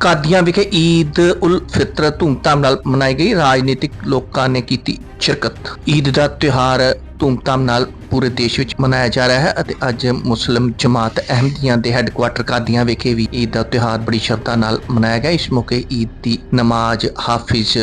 ਕਾਦੀਆਂ ਵਿਖੇ ਈਦ ਉਲ ਫਿਤਰ ਧੂਮਧਾਮ ਨਾਲ ਮਨਾਈ ਗਈ। ਰਾਜਨੀਤਿਕ ਲੋਕਾਂ ਨੇ ਕੀਤੀ ਸ਼ਿਰਕਤ। ਈਦ ਦਾ ਤਿਉਹਾਰ ਧੂਮਧਾਮ ਨਾਲ ਪੂਰੇ ਦੇਸ਼ ਵਿੱਚ ਮਨਾਇਆ ਜਾ ਰਿਹਾ ਹੈ ਅਤੇ ਅੱਜ ਮੁਸਲਿਮ ਜਮਾਤ ਅਹਿਮਦੀਆਂ ਦੇ ਹੈੱਡਕੁਆਟਰ ਕਾਦੀਆਂ ਵਿਖੇ ਵੀ ਈਦ ਦਾ ਤਿਉਹਾਰ ਬੜੀ ਸ਼ਰਧਾ ਨਾਲ ਮਨਾਇਆ ਗਿਆ। ਇਸ ਮੌਕੇ ਈਦ ਦੀ ਨਮਾਜ਼ ਹਾਫਿਜ਼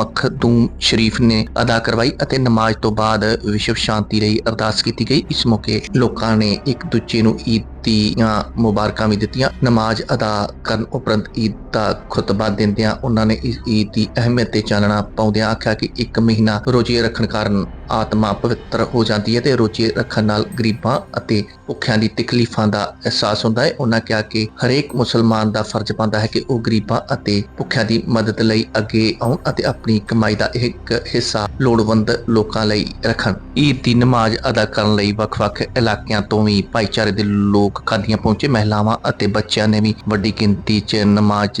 ਮਖਦੂਮ ਸ਼ਰੀਫ ਨੇ ਅਦਾ ਕਰਵਾਈ ਅਤੇ ਨਮਾਜ਼ ਤੋਂ ਬਾਅਦ ਵਿਸ਼ਵ ਸ਼ਾਂਤੀ ਲਈ ਅਰਦਾਸ ਕੀਤੀ ਗਈ। ਇਸ ਮੌਕੇ ਲੋਕਾਂ ਨੇ ਇੱਕ ਦੂਜੇ ਨੂੰ ਈਦ ਦੀਆਂ ਮੁਬਾਰਕਾਂ ਵੀ ਦਿੱਤੀਆਂ। ਨਮਾਜ਼ ਅਦਾ ਕਰਨ ਉਪਰੰਤ ਈਦ ਦਾ ਖੁਤਬਾ ਦਿੰਦਿਆਂ ਉਹਨਾਂ ਨੇ ਇਸ ਈਦ ਦੀ ਅਹਿਮੀਅਤ ਤੇ ਚਾਨਣਾ ਪਾਉਂਦਿਆਂ ਆਖਿਆ ਕਿ ਇੱਕ ਮਹੀਨਾ ਰੋਜ਼ੇ ਰੱਖਣ ਕਾਰਨ ਆਤਮਾ ਪਵਿੱਤਰ ਹੋ ਜਾਂਦੀ ਹੈ ਤੇ ਰੋਜ਼ੇ ਰੱਖਣ ਨਾਲ ਗਰੀਬਾਂ ਅਤੇ ਭੁੱਖਿਆਂ ਦੀ ਤਕਲੀਫਾਂ ਦਾ ਅਹਿਸਾਸ ਹੁੰਦਾ ਹੈ। ਉਹਨਾਂ ਕਿਹਾ ਕਿ ਹਰੇਕ ਮੁਸਲਮਾਨ ਦਾ ਫਰਜ਼ ਬਣਦਾ ਹੈ ਕਿ ਉਹ ਗਰੀਬਾਂ ਅਤੇ ਭੁੱਖਿਆਂ ਦੀ ਮਦਦ ਲਈ ਅੱਗੇ ਆਉਣ ਅਤੇ ਆਪਣੀ ਕਮਾਈ ਦਾ ਇੱਕ ਹਿੱਸਾ ਲੋੜਵੰਦ ਲੋਕਾਂ ਲਈ ਰੱਖਣ। ਈਦ ਦੀ ਨਮਾਜ਼ ਅਦਾ ਕਰਨ ਲਈ ਵੱਖ-ਵੱਖ ਇਲਾਕਿਆਂ ਤੋਂ ਵੀ ਭਾਈਚਾਰੇ ਦੇ ਲੋਕ ਕਾਦੀਆਂ ਪਹੁੰਚੇ। ਮਹਿਲਾਵਾਂ ਅਤੇ ਬੱਚਿਆਂ ਨੇ ਵੀ ਵੱਡੀ ਗਿਣਤੀ 'ਚ ਨਮਾਜ਼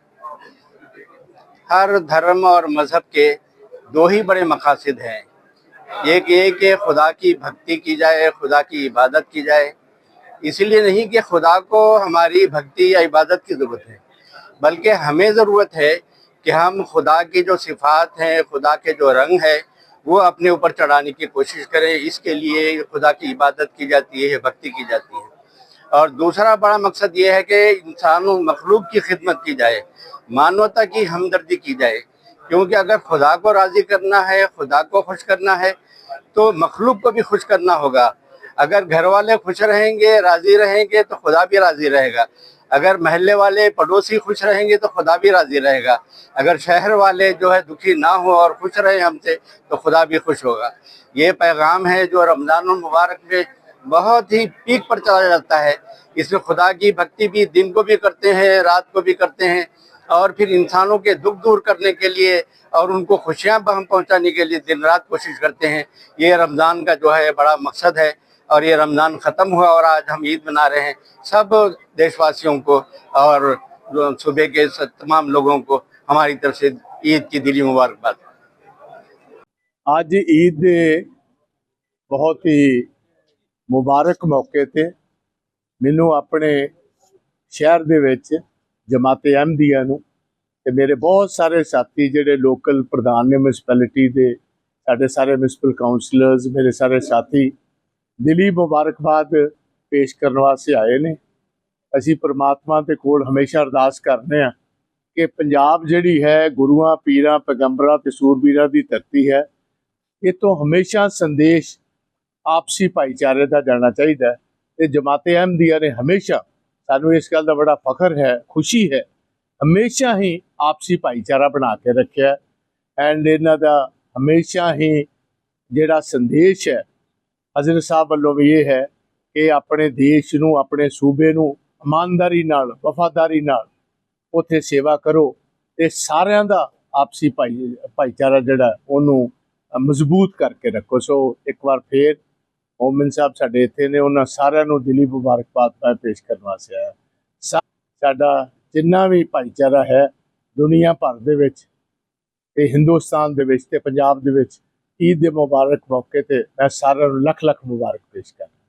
ہر دھرم اور مذہب کے دو ہی بڑے مقاصد ہیں۔ ایک یہ کہ خدا کی بھکتی کی جائے، خدا کی عبادت کی جائے۔ اسی لیے نہیں کہ خدا کو ہماری بھکتی یا عبادت کی ضرورت ہے، بلکہ ہمیں ضرورت ہے کہ ہم خدا کی جو صفات ہیں، خدا کے جو رنگ ہے وہ اپنے اوپر چڑھانے کی کوشش کریں۔ اس کے لیے خدا کی عبادت کی جاتی ہے، بھکتی کی جاتی ہے۔ اور دوسرا بڑا مقصد یہ ہے کہ انسانوں مخلوق کی خدمت کی جائے، مانوتا کی ہمدردی کی جائے۔ کیونکہ اگر خدا کو راضی کرنا ہے، خدا کو خوش کرنا ہے، تو مخلوق کو بھی خوش کرنا ہوگا۔ اگر گھر والے خوش رہیں گے، راضی رہیں گے، تو خدا بھی راضی رہے گا۔ اگر محلے والے پڑوسی خوش رہیں گے، تو خدا بھی راضی رہے گا۔ اگر شہر والے جو ہے دکھی نہ ہوں اور خوش رہیں ہم سے، تو خدا بھی خوش ہوگا۔ یہ پیغام ہے جو رمضان المبارک میں بہت ہی پیک پر چلا جاتا ہے۔ اس میں خدا کی بھکتی بھی دن کو بھی کرتے ہیں، رات کو بھی کرتے ہیں۔ اور پھر انسانوں کے دکھ دور کرنے کے لیے اور ان کو خوشیاں بہم پہنچانے کے لیے دن رات کوشش کرتے ہیں۔ یہ رمضان کا جو ہے بڑا مقصد ہے اور یہ رمضان ختم ہوا اور آج ہم عید منا رہے ہیں۔ سب دیش واسیوں کو اور صوبے کے تمام لوگوں کو ہماری طرف سے عید کی دلی مبارکباد۔ آج عید بہت ہی ਮੁਬਾਰਕ ਮੌਕੇ ਤੇ ਮੈਨੂੰ ਆਪਣੇ ਸ਼ਹਿਰ ਦੇ ਵਿੱਚ ਜਮਾਤੇ ਅਹਿਮਦੀਆ ਨੂੰ ਤੇ ਮੇਰੇ ਬਹੁਤ ਸਾਰੇ ਸਾਥੀ ਜਿਹੜੇ ਲੋਕਲ ਪ੍ਰਧਾਨ ਨੇ ਮਿਊਨਿਸਪੈਲਿਟੀ ਦੇ, ਸਾਡੇ ਸਾਰੇ ਮਿਊਨਿਸਪਲ ਕਾਉਂਸਲਰਸ ਮੇਰੇ ਸਾਰੇ ਸਾਥੀ, ਦਿਲੀ ਮੁਬਾਰਕਬਾਦ ਪੇਸ਼ ਕਰਨ ਵਾਸਤੇ ਆਏ ਨੇ। ਅਸੀਂ ਪ੍ਰਮਾਤਮਾ ਦੇ ਕੋਲ ਹਮੇਸ਼ਾ ਅਰਦਾਸ ਕਰਦੇ ਆ ਕਿ ਪੰਜਾਬ ਜਿਹੜੀ ਹੈ, ਗੁਰੂਆਂ, ਪੀਰਾਂ, ਪੈਗੰਬਰਾਂ ਤੇ ਸੂਰਬੀਰਾਂ ਦੀ ਧਰਤੀ ਹੈ, ਇਹ ਤੋਂ ਹਮੇਸ਼ਾ ਸੰਦੇਸ਼ ਆਪਸੀ ਭਾਈਚਾਰੇ ਦਾ ਜਾਣਾ ਚਾਹੀਦਾ ਹੈ। ਤੇ ਜਮਾਤੇ ਅਹਿਮਦੀਆ ਨੇ ਹਮੇਸ਼ਾ ਸਾਨੂੰ ਇਸ ਗੱਲ ਦਾ ਬੜਾ ਫਖਰ ਹੈ, ਖੁਸ਼ੀ ਹੈ, ਹਮੇਸ਼ਾ ਹੀ ਆਪਸੀ ਭਾਈਚਾਰਾ ਬਣਾ ਕੇ ਰੱਖਿਆ ਐਂਡ ਇਹਨਾਂ ਦਾ ਹਮੇਸ਼ਾ ਹੀ ਜਿਹੜਾ ਸੰਦੇਸ਼ ਹੈ, ਹਜ਼ਰਤ ਸਾਹਿਬ ਵੱਲੋਂ ਵੀ ਇਹ ਹੈ ਕਿ ਆਪਣੇ ਦੇਸ਼ ਨੂੰ, ਆਪਣੇ ਸੂਬੇ ਨੂੰ ਇਮਾਨਦਾਰੀ ਨਾਲ, ਵਫਾਦਾਰੀ ਨਾਲ ਉੱਥੇ ਸੇਵਾ ਕਰੋ ਤੇ ਸਾਰਿਆਂ ਦਾ ਆਪਸੀ ਭਾਈ, ਭਾਈਚਾਰਾ ਜਿਹੜਾ ਉਹਨੂੰ ਮਜ਼ਬੂਤ ਕਰਕੇ ਰੱਖੋ। ਸੋ ਇੱਕ ਵਾਰ ਫੇਰ ਮੋਮਨ ਸਾਹਿਬ ਸਾਡੇ ਇੱਥੇ ਨੇ, ਉਹਨਾਂ ਸਾਰਿਆਂ ਨੂੰ ਦਿਲੀ ਮੁਬਾਰਕਬਾਦ ਮੈਂ ਪੇਸ਼ ਕਰਨ ਵਾਸਤੇ ਆਇਆ। ਸਾਡਾ ਜਿੰਨਾ ਵੀ ਭਾਈਚਾਰਾ ਹੈ ਦੁਨੀਆ ਭਰ ਦੇ ਵਿੱਚ ਤੇ ਹਿੰਦੁਸਤਾਨ ਦੇ ਵਿੱਚ ਤੇ ਪੰਜਾਬ ਦੇ ਵਿੱਚ, ਈਦ ਦੇ ਮੁਬਾਰਕ ਮੌਕੇ ਤੇ ਮੈਂ ਸਾਰਿਆਂ ਨੂੰ ਲੱਖ ਲੱਖ ਮੁਬਾਰਕ ਪੇਸ਼ ਕਰਦਾ